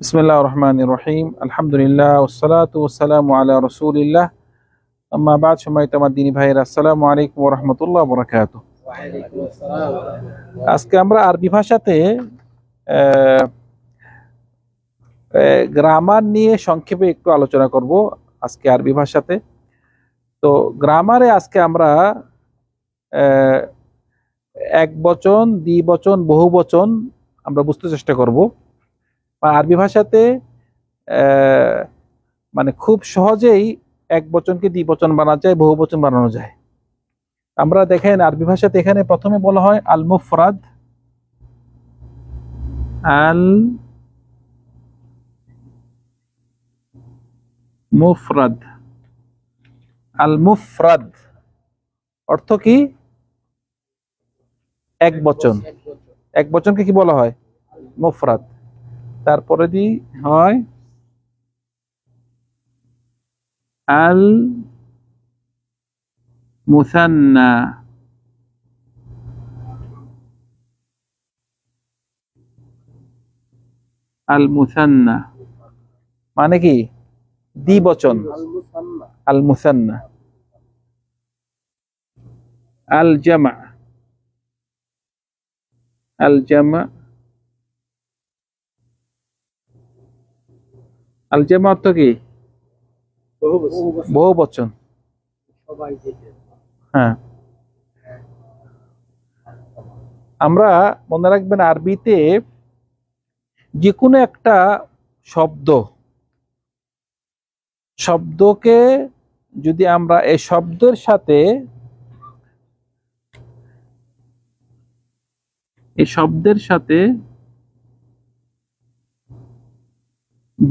বিসমিল্লাহ রহমান রহিম আলহামদুলিল্লাহ ওসালাত ওসালাম রসুলিল্লাহ আম্মা বাদ সময় তোমার দিনী ভাইয়ের আসসালামু আলাইকুম রহমতুল্লাহ বরাকাত আজকে আমরা আরবি ভাষাতে গ্রামার নিয়ে সংক্ষেপে একটু আলোচনা করব আজকে আরবি ভাষাতে। তো গ্রামারে আজকে আমরা আহ, এক বচন দ্বি বচন বহু বচন আমরা বুঝতে চেষ্টা করব। আরবি ভাষাতে মানে খুব সহজেই এক বচনকে দ্বি বচন বানানো যায়, বহু বচন বানানো যায়। আমরা দেখেন আরবি ভাষাতে এখানে প্রথমে বলা হয় আল মুফরাদ আল মুফরাদ আল মুফরাদ অর্থ কি? এক বচন। এক বচনকে কি বলা হয়? মুফরাদ। তারপরে দি হয় আল মুসান্না। আল মুসান্না। মানে কি? দ্বিবচন আল মুসান্না। আল জামা। আল জামা আল জামা অর্থ কি? বহু বচন হ্যাঁ। আমরা মনে রাখবেন আরবিতে যে কোনো একটা শব্দ, শব্দকে যদি আমরা এই শব্দের সাথে শব্দের সাথে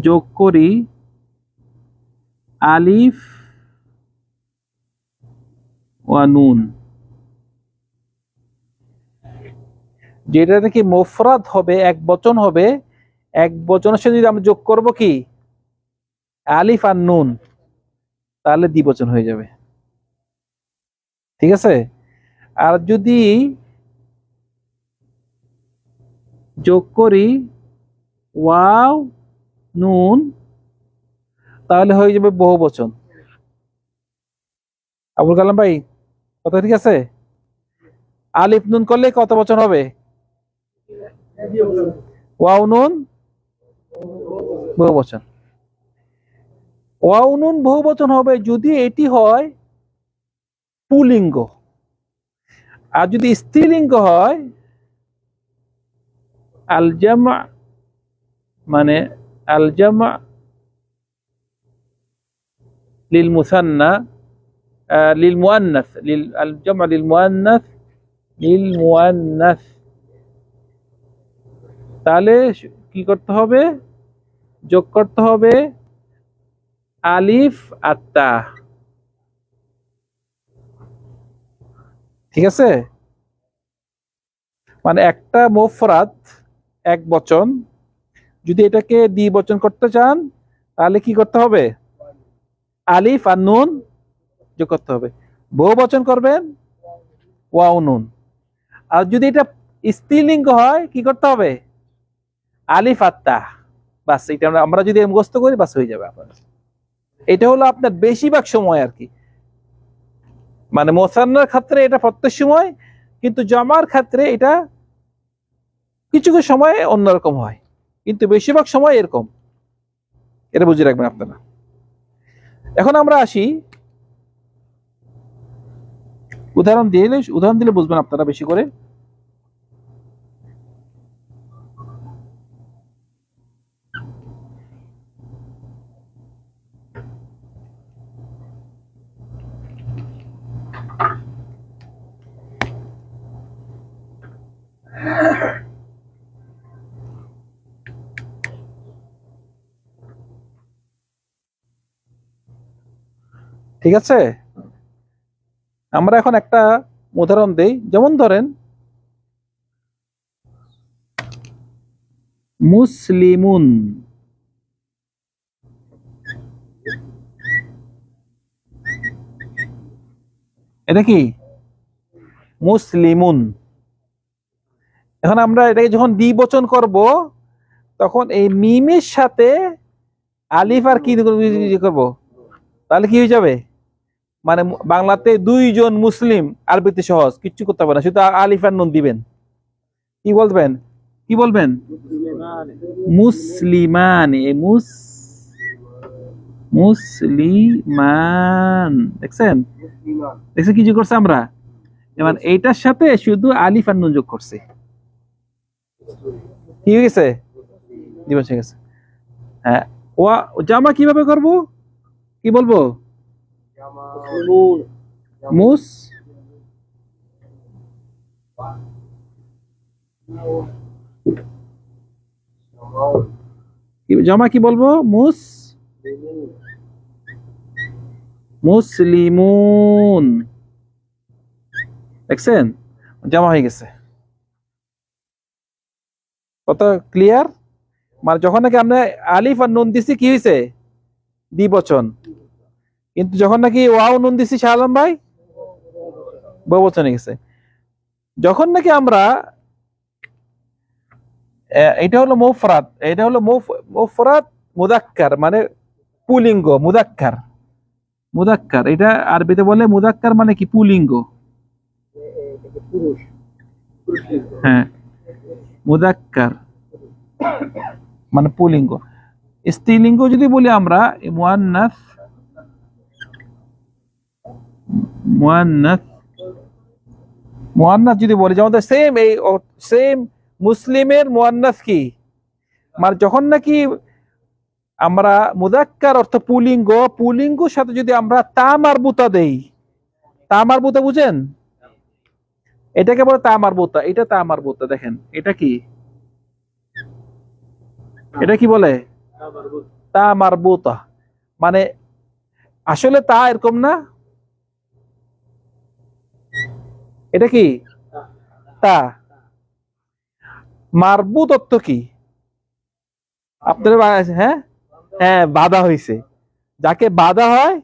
যোগ করি আলিফ ওয়া নুন। যেটা থেকে মোফরাদ হবে, এক বচন হবে, এক বচনের সাথে যদি আমরা যোগ করব কি? আলিফ আর নুন, তাহলে দ্বিবচন হয়ে যাবে। ঠিক আছে? আর যদি যোগ করি, ওয়াও, নুন, তাহলে হয়ে যাবে বহু বচন আবুল কালাম ভাই, কথা ঠিক আছে? আলিফ নুন করলে কত বচন হবে? ওয়াও নুন বহু বচন ওয়াও নুন বহু বচন হবে যদি এটি হয় পুলিঙ্গ। আর যদি স্ত্রীলিঙ্গ হয় আলজামা মানে আলজামা লিল মুসান্না লিল মুয়ান্নাস লিল, আলজামা লিল মুয়ান্নাস লিল মুয়ান্নাস তাহলে কি করতে হবে? যোগ করতে হবে আলিফ আত্মা ঠিক আছে? মানে একটা মোফরাত এক বচন। যদি এটাকে দ্বি বচন করতে চান, তাহলে কি করতে হবে? আলিফ আর নুন যোগ করতে হবে। বহু বচন করবেন? ওয়াও নুন। আর যদি এটা স্ত্রীলিঙ্গ হয়, কি করতে হবে? আলিফ আত্তা বাস, এটা আমরা আমরা যদি মুখস্থ করি, বাস হয়ে যাবে আপনার। এটা হলো আপনার বেশিরভাগ সময় আর কি। মানে মোসান্নার ক্ষেত্রে এটা প্রত্যেক সময়, কিন্তু জমার ক্ষেত্রে এটা কিছু কিছু সময়ে অন্যরকম হয়, কিন্তু বেশিরভাগ সময় এরকম। এটা বুঝে রাখবেন আপনারা। এখন আমরা আসি, উদাহরণ দিয়ে উদাহরণ দিলে বুঝবেন আপনারা বেশি করে। ঠিক আছে? আমরা এখন একটা উদাহরণ দেই। যেমন ধরেন, মুসলিমুন। এটা কি? মুসলিমুন। এখন আমরা এটাকে যখন দ্বিবচন করব, তখন এই মিমের সাথে আলিফ আর কি করব? তাহলে কি হয়ে যাবে? মানে বাংলাতে দুইজন মুসলিম আরবিতে সহজ, কিচ্ছু করতে হবে না। শুধু আলিফ আর নুন দিবেন। কি বলবেন? কি বলবেন? মুসলিমান মুস মুসলিমান। দেখছেন? দেখছেন কি করছে আমরা? এবার এইটার সাথে শুধু আলিফ আর নুন যোগ করছে। কি হয়ে গেছে? হয়ে, ওয়া জামা কীভাবে করব? কি বলব? মুস জামা কি বলব? মুস? মুসলিমুন। দেখছেন? জামা হয়ে গেছে। কত ক্লিয়ার মানে যখন নাকি আমরা আলিফ আর নুন দিছি, কি হয়েছে দ্বিবচন। কিন্তু যখন নাকি ওয়াও নুন দিছি শাহ আলম ভাই বহুবচন গেছে যখন নাকি আমরা এটা হলো মুফরাদ এটা হলো মুফ- মুফরাদ মুদাক্কার মানে পুলিঙ্গ, মুদাক্কার মুদাক্কার, এটা আরবিতে বলে মুদাক্কার মানে কি? পুলিঙ্গ। হ্যাঁ মুদাক্কার মানে পুলিঙ্গ। স্ত্রীলিঙ্গ যদি বলি আমরা মুয়ান্নাস মুয়ান্নাস। মুয়ান্নাস যদি বলি, যেমন সেম এই সেম মুসলিমের কি? মানে যখন নাকি আমরা মুদাক্কার অর্থ পুলিঙ্গ সাথে যদি আমরা দেই বুঝেন? এটাকে বলে তা মারবুতা এটা তা দেখেন, এটা কি? এটা কি বলে? তা মারবুতা মানে আসলে তা এরকম না এটা কি? তা। মারবুত অর্থ কি? আছে, হ্যাঁ? হ্যাঁ বাধা হয়েছে যাকে বাধা হয়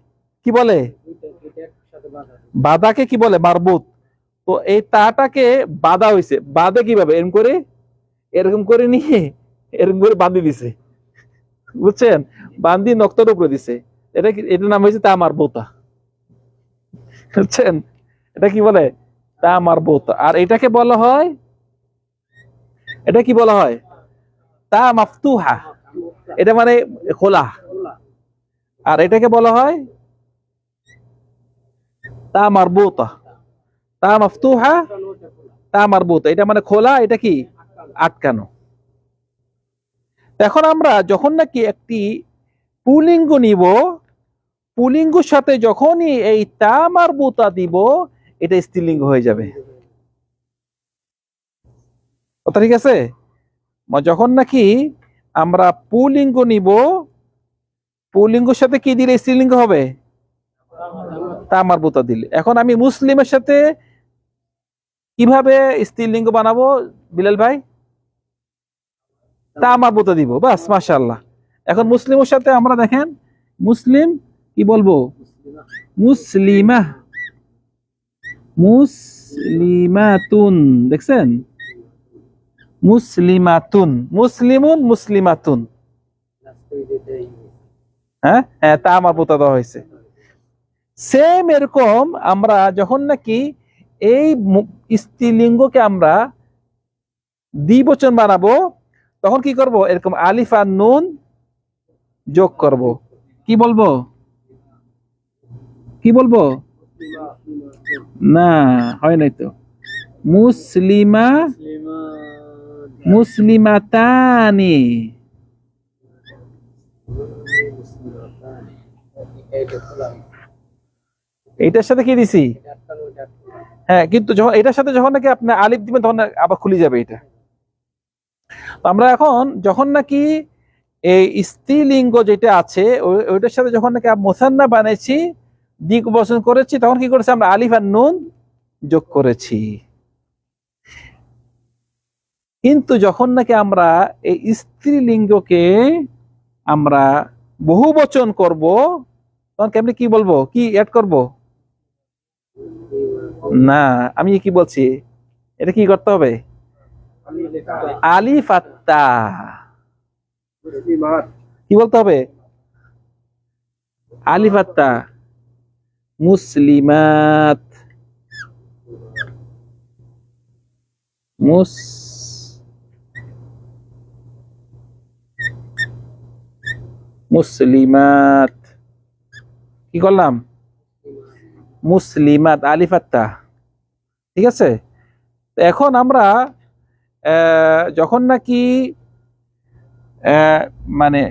কি বলে? বাধাকে কি বলে? মারবুত। তো এই তাটাকে বাধা হয়েছে বাধে কীভাবে? এরকম করে? এরকম করে নিয়ে এরকম করে বাঁধি দিছে। বুঝছেন? বান্ধি নক্তর উপরে দিছে। এটা কি এটার নাম হয়েছে তা মারবুতা। বুঝছেন? এটা কি বলে? তা মারবুতা আর এটাকে বলা হয়? এটা কি বলা হয়? তা মাফতুহা। এটা মানে খোলা। আর এটাকে বলা হয়? তা মারবুতা তা মাফতুহা, তা মারবুতা এটা মানে খোলা, এটা কি? আটকানো। এখন আমরা যখন নাকি একটি পুলিঙ্গ নিব, পুলিঙ্গর সাথে যখনই এই তা মারবুতা দিব এটা স্ত্রীলিঙ্গ হয়ে যাবে। কথা ঠিক আছে? যখন নাকি আমরা পুলিঙ্গ নিব, পুলিঙ্গর সাথে কি দিলে স্ত্রীলিঙ্গ হবে? তা মারবুতা দিলে। এখন আমি মুসলিমের সাথে কীভাবে স্ত্রীলিঙ্গ বানাবো, বিলাল ভাই? তা মারবুতা দিব, বাস, মাশাআল্লাহ। এখন মুসলিমের সাথে আমরা দেখেন, মুসলিম, কি বলব? মুসলিমা। মুসলিমাতুন, দেখছেন? মুসলিমাতুন, মুসলিমুন, মুসলিমাতুন। হ্যাঁ? হ্যাঁ তা আমার দেওয়া হয়েছে। সেম এরকম আমরা যখন নাকি এই স্ত্রীলিঙ্গকে আমরা দ্বিবচন বানাবো, তখন কি করব? এরকম আলিফ নুন যোগ করব। কি বলব? কি বলব? না হয় নাই তো। মুসলিমা মুসলিমাতানি। এইটার সাথে কি দিছি? হ্যাঁ কিন্তু যখন এটার সাথে যখন নাকি আপনি আলিফ দিবেন তখন আবার খুলে যাবে এটা তো আমরা এখন যখন নাকি এই স্ত্রীলিঙ্গ যেটা আছে ওইটার সাথে যখন নাকি মোসান্না বানাইছি দিক বসন করেছি তখন কি করেছি আমরা? আলিফ আর নুন যোগ করেছি। কিন্তু যখন নাকি আমরা এই স্ত্রীলিঙ্গকে আমরা বহু বচন করব তখন কেমনি কি বলব? কি অ্যাড করব? না আমি কি বলছি? এটা কি করতে হবে? আলিফ মুসলিমাত কি বলতে হবে? আলিফাত্তা মুসলিমাত। মুস মুসলিমাত। কি করলাম? মুসলিমাত আলিফাত্তা ঠিক আছে? এখন আমরা যখন নাকি মানে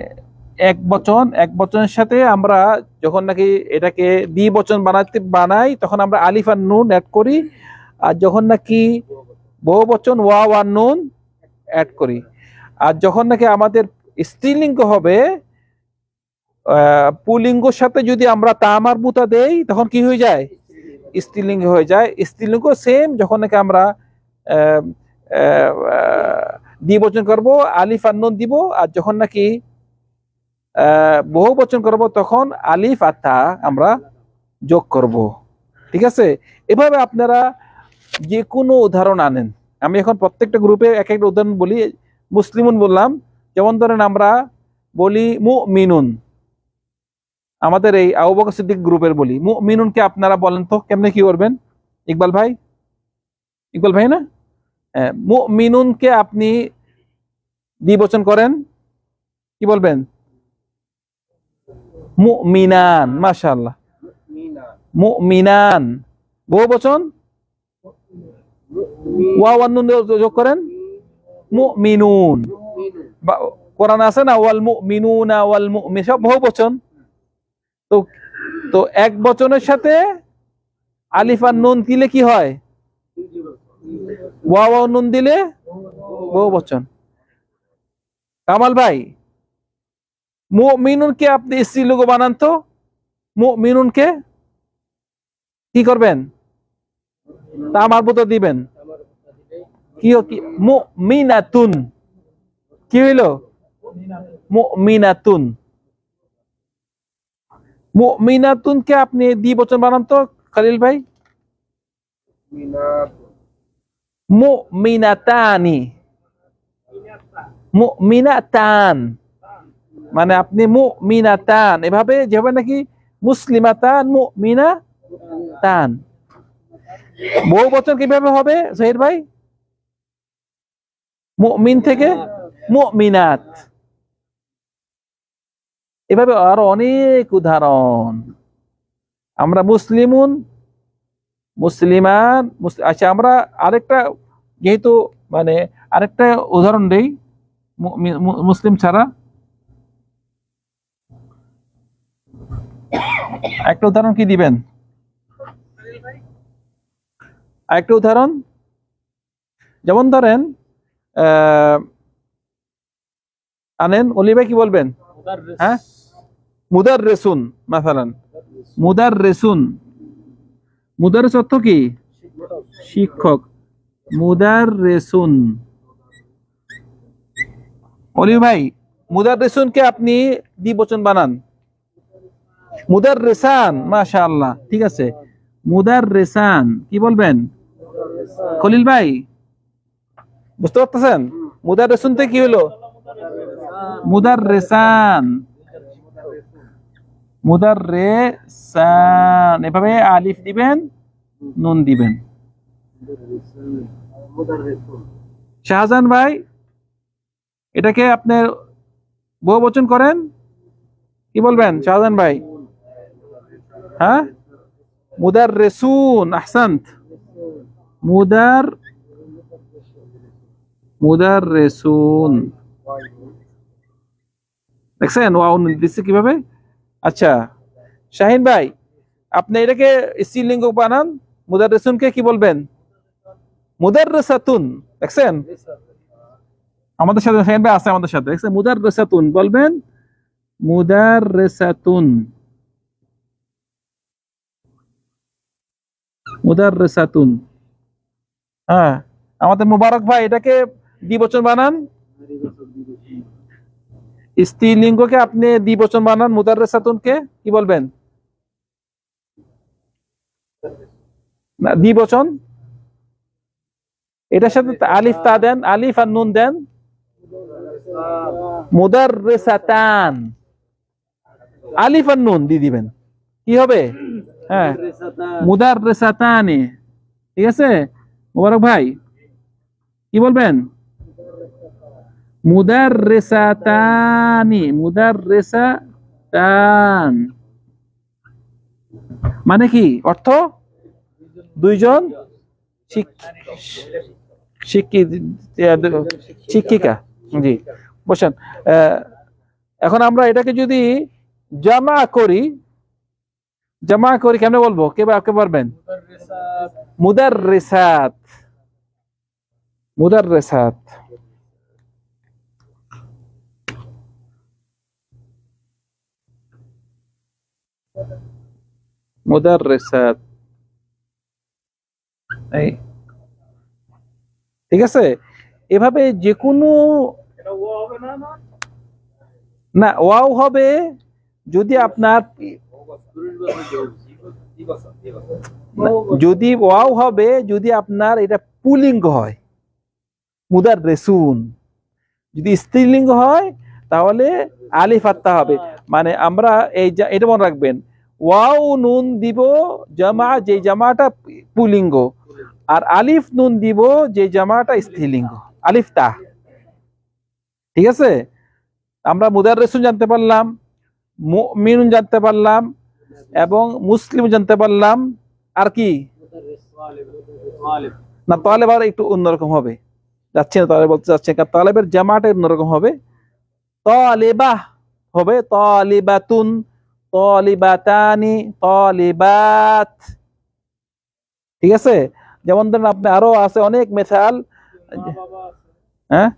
এক বচন, এক বচনের সাথে আমরা যখন নাকি এটাকে দ্বি বচন বানাতে, বানাই, তখন আমরা আলিফ আর নুন অ্যাড করি। আর যখন নাকি বহু বচন ওয়া ওয়ান নুন অ্যাড করি। আর যখন নাকি আমাদের স্ত্রীলিঙ্গ হবে পুলিঙ্গর সাথে যদি আমরা তামার বুতা দেই, তখন কি হয়ে যায়? স্ত্রীলিঙ্গ হয়ে যায়। স্ত্রীলিঙ্গ সেম যখন নাকি আমরা দ্বিবচন করব, আলিফ আর নুন দিব, আর যখন নাকি বহু বচন করব তখন আলিফ আর তা আমরা যোগ করব। ঠিক আছে? এভাবে আপনারা যে কোনো উদাহরণ আনেন। আমি এখন প্রত্যেকটা গ্রুপে এক একটা উদাহরণ বলি মুসলিমুন বললাম যেমন ধরেন আমরা বলি মু মিনুন আমাদের এই আবু বকর সিদ্দিক গ্রুপের বলি মু মিনুনকে আপনারা বলেন তো কেমনে কি করবেন? ইকবাল ভাই? ইকবাল ভাই না? হ্যাঁ, মু মিনুনকে আপনি দ্বিবচন করেন কি বলবেন? মুমিনান, মাশাআল্লাহ। মিনা মুমিনান। বহু বচন? ওয়া নুন যোগ করেন। মুমিনুন। মিনু কোরআন আছে না, ওয়াল মুমিনুনা ওয়াল মুমিন সব বহু বচন। তো তো এক বচনের সাথে আলিফ আর নুন দিলে কি হয়? ওয়া নুন দিলে বহু বচন। কামাল ভাই মুমিনুনকে আপনি স্ত্রীলোক বানান তো? মুমিনুনকে কি করবেন? তা আমার মতো দিবেন। কি মুমিনাতুন। কি হইল? মুমিনাতুন। মুমিনাতুনকে আপনি দ্বিবচন বানান তো, খালিল ভাই? মিনাত মুমিনাতানি। মুমিনাতান। মানে আপনি মুমিনাতান। এভাবে যেভাবে নাকি মুসলিমা তান মুসলিমাতান, মুমিনাতান। বহু বচন কীভাবে হবে জহির ভাই? মুমিন থেকে মুমিনাত। এভাবে আরও অনেক উদাহরণ। আমরা মুসলিমুন, মুসলিমান, মুস- আচ্ছা আমরা আরেকটা যেহেতু মানে আরেকটা উদাহরণ দেই মু- মি- মু- মুসলিম ছাড়া। একটা উদাহরণ কি দিবেন? আরেকটা উদাহরণ? যেমন ধরেন আনেন, অলি ভাই কি বলবেন? হ্যাঁ? মুদার রেসুন মাসালান। মুদার রেসুন মুদার অর্থ কি? শিক্ষক। মুদার রেসুন অলি ভাই মুদার রেসুনকে আপনি দ্বিবচন বানান। মুদার রেসান মাশা আল্লাহ ঠিক আছে? মুদার রেসান কি বলবেন? খলিল ভাই, বুঝতে পারতেছেন? মুদার রেসুন কি হলো? মুদার রেসান মুদার রেসান এভাবে আলিফ দিবেন, নুন দিবেন। শাহজাহান ভাই, এটাকে আপনার বহু বচন করেন? কি বলবেন, শাহজাহান ভাই? রেসুন আহসান্ত। মুদার মুদার রেসুন দেখছেন? ওয়াও দিচ্ছে কীভাবে? আচ্ছা শাহিন ভাই, আপনি এটাকে স্ত্রীলিঙ্গ বানান মুদার রেসুনকে কি বলবেন? মুদার রেসাতুন দেখছেন? আমাদের সাথে, শাহিন ভাই আছে আমাদের সাথে। দেখছেন? মুদার রেসাতুন বলবেন? মুদার রেসাতুন মুদার রেসাতুন হ্যাঁ আমাদের মুবারক ভাই, এটাকে দ্বিবচন বানান। স্ত্রীলিঙ্গকে আপনি দ্বিবচন বানান, মুদাররেসাতুনকে, কি বলবেন? না, দ্বিবচন। এটার সাথে আলিফ তা দেন, আলিফ আর নুন দেন। মুদাররিসাতান। আলিফ আর নুন দিয়ে দিবেন। কি হবে? হ্যাঁ। মুদাররিসাতানি। ঠিক আছে? মোবারক ভাই কি বলবেন? মুদাররিসাতানি মুদাররিসাতান। মানে কি? অর্থ? দুইজন শিক- শিক্ষি- শিক্ষিকা। জি। বসেন আহ, এখন আমরা এটাকে যদি জামা করি জামা করি কেমনে বলব? কে কে পারবেন? মুদার রেসাত মুদার রেসাত মুদার রেসাত এই। ঠিক আছে? এভাবে যে কোনো না ওয়াও হবে যদি আপনার যদি ওয়াও হবে, যদি আপনার এটা পুলিঙ্গ হয়, মুদার রেসুন, যদি স্ত্রীলিঙ্গ হয়, তাহলে আলিফ আত্মা হবে। মানে আমরা এই এটা মনে রাখবেন, ওয়াও নুন দিব জামা, যে জামাটা পুলিঙ্গ, আর আলিফ নুন দিব যে জামাটা স্ত্রীলিঙ্গ। আলিফ তা। ঠিক আছে? আমরা মুদার রেসুন জানতে পারলাম মিনুন জানতে পারলাম এবং মুসলিম জানতে পারলাম আর কি? না তালেব আর একটু অন্যরকম হবে। যাচ্ছে না তাহলে বলতে যাচ্ছে তালেবের জামাটা অন্যরকম হবে। তালেবা হবে তালিবাতুন তালিবাতানি তালিবাত। ঠিক আছে? যেমন ধরেন আপনি আরও আছে অনেক মেথাল। হ্যাঁ?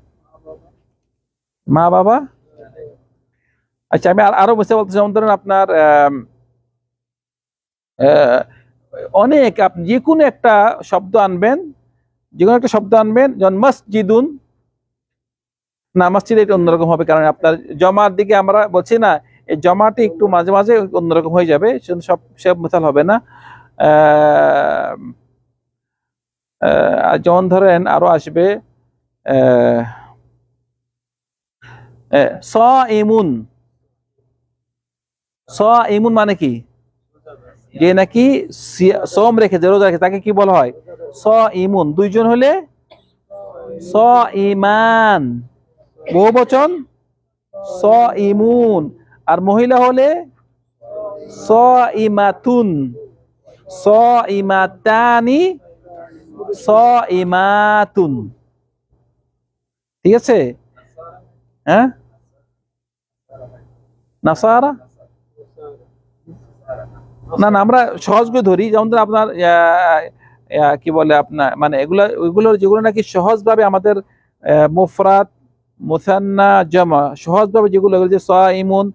মা বাবা? আচ্ছা আমি আরও বসে বলতে যেমন ধরেন আপনার আহ, অনেক আপনি যে কোনো একটা শব্দ আনবেন যে কোনো একটা শব্দ আনবেন, যেমন মসজিদুন, না, মসজিদ এটা অন্যরকম হবে, কারণ আপনার জমার দিকে আমরা বলছি না, এই জমাটি একটু মাঝে মাঝে অন্যরকম হয়ে যাবে সব সব মেথাল হবে না। যেমন ধরেন আরও আসবে স ইমুন স ইমুন মানে কি? যে নাকি সোম রেখেছে রোজা রেখে তাকে কি বলা হয়? স ইমুন দুইজন হলে? স ইমান বহু বচন? স ইমুন আর মহিলা হলে? স ইমাতুন স ইমাতানি স ইমাতুন ঠিক আছে? হ্যাঁ? নাসারা? না না আমরা সহজ করে ধরি। যেমন ধরুন আপনার কি বলে আপনার মানে এগুলা ওইগুলো যেগুলো নাকি সহজভাবে আমাদের মুফরাত মুসান্না জামা সহজভাবে যেগুলো যে সাইমুন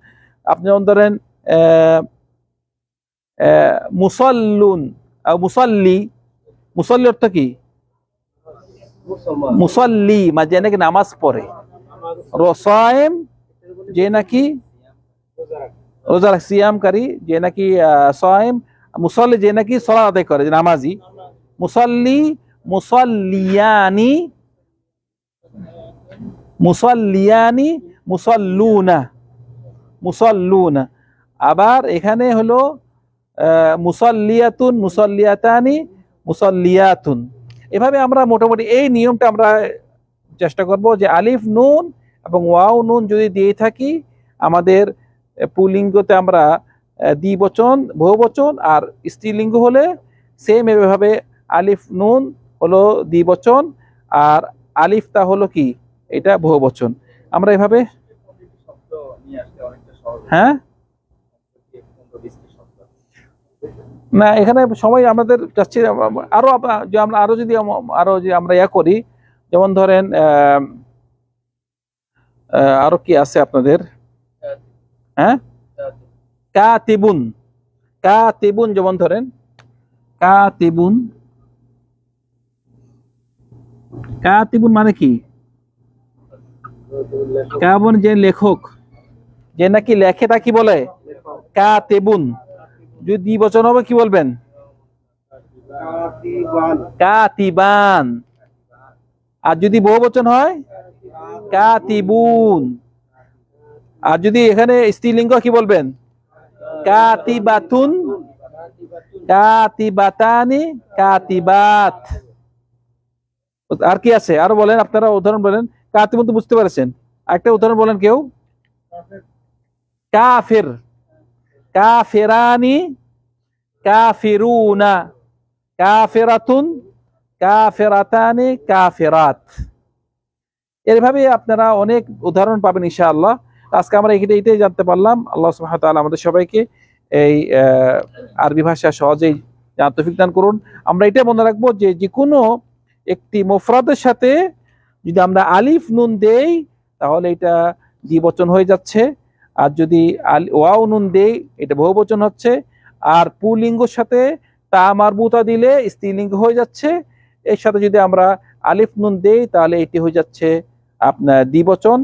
আপনি যেমন ধরেন আহ, আহ, মুসল্লুন মুসল্লি মুসল্লি অর্থ কি? মুসল্লি মানে যে নাকি নামাজ পড়ে। রসায়েম যে নাকি রোজা সিয়ামকারী যে নাকি সায়েম, মুসল্লি যে নাকি সলা আদায় করে, যে নামাজি। মুসল্লি, মুসল্লিয়ানি মুসল্লিয়ানি, মুসল্লুনা মুসল্লুনা। আবার এখানে হলো মুসল্লিয়াতুন, মুসল্লিয়াতানি, মুসল্লিয়াতুন। এভাবে আমরা মোটামুটি এই নিয়মটা আমরা চেষ্টা করব যে আলিফ, নুন এবং ওয়াও, নুন যদি দিয়ে থাকি, আমাদের পুলিঙ্গতে আমরা দ্বিবচন, বহুবচন আর স্ত্রীলিঙ্গ হলে সেম এভাবে আলিফ নুন হলো দ্বিবচন আর আলিফ তা হলো কি? এটা বহুবচন। আমরা এভাবে হ্যাঁ? না, এখানে সময় আমাদের যাচ্ছে, আরও আমরা, আরও যদি আরও যে আমরা ইয়া করি, যেমন ধরেন আরও কি আছে আপনাদের? হ্যাঁ? কাতিবুন। কাতিবুন। যেমন ধরেন। কাতিবুন। কাতিবুন মানে কি? কাবন যে লেখক যে নাকি লেখে তা কি বলে? কাতিবুন। যদি দ্বিবচন হবে কি বলবেন? কাতিবান। আর যদি বহুবচন হয়? কাতিবুন। আর যদি এখানে স্ত্রীলিঙ্গ, কি বলবেন? কাতিবাতুন। কাতিবাতানি, কাতিবাত। আর কি আছে? আরও বলেন, আপনারা উদাহরণ বলেন। কাতিবুন তো বুঝতে পারছেন? একটা উদাহরণ বলেন কেউ। কাফির। কাফিরানি, কাফিরুনা। কাফিরাতুন, কাফিরাতানি, কাফিরাত। এভাবে আপনারা অনেক উদাহরণ পাবেন, ইনশাআল্লাহ। আজকে আমরা এখানে এটাই জানতে পারলাম। আল্লাহ তাআলা আমাদের সবাইকে এই আরবি ভাষা সহজেই তৌফিক দান করুন। আমরা এটা মনে রাখব যে যে কোনো একটি মুফরাদের সাথে যদি আমরা আলিফ নুন দেই, তাহলে এটা দ্বিবচন হয়ে যাচ্ছে। আর যদি ওয়াও নুন দেই, এটা বহুবচন হচ্ছে। আর পুলিঙ্গর সাথে তা মারবুতা দিলে স্ত্রীলিঙ্গ হয়ে যাচ্ছে। এর সাথে যদি আমরা আলিফ নুন দেই, তাহলে এটি হয়ে যাচ্ছে আপনার দ্বিবচন।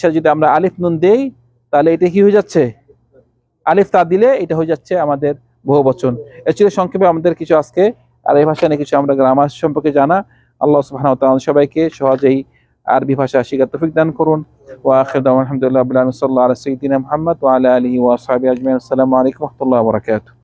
সাথে যদি আমরা আলিফ নুন দেই, তাহলে এটা কি হয়ে যাচ্ছে? আলিফ তা দিলে এটা হয়ে যাচ্ছে আমাদের বহুবচন এর ছিল সংক্ষেপে আমাদের কিছু আজকে আর এই ভাষা নিয়ে কিছু আমরা গ্রামার সম্পর্কে জানা। আল্লাহ তাআলা সবাইকে সহজেই আরবি ভাষা শিখার তৌফিক দান করুন। ওয়া আখির দাওয়ানা আলহামদুলিল্লাহ সাল্লাল্লাহু আলা সাইয়্যিদিনা মুহাম্মদ ওয়া আলা আলিহি ওয়া আসহাবিহি আজমাইন আসসালামু আলাইকুম ওয়া রাহমাতুল্লাহি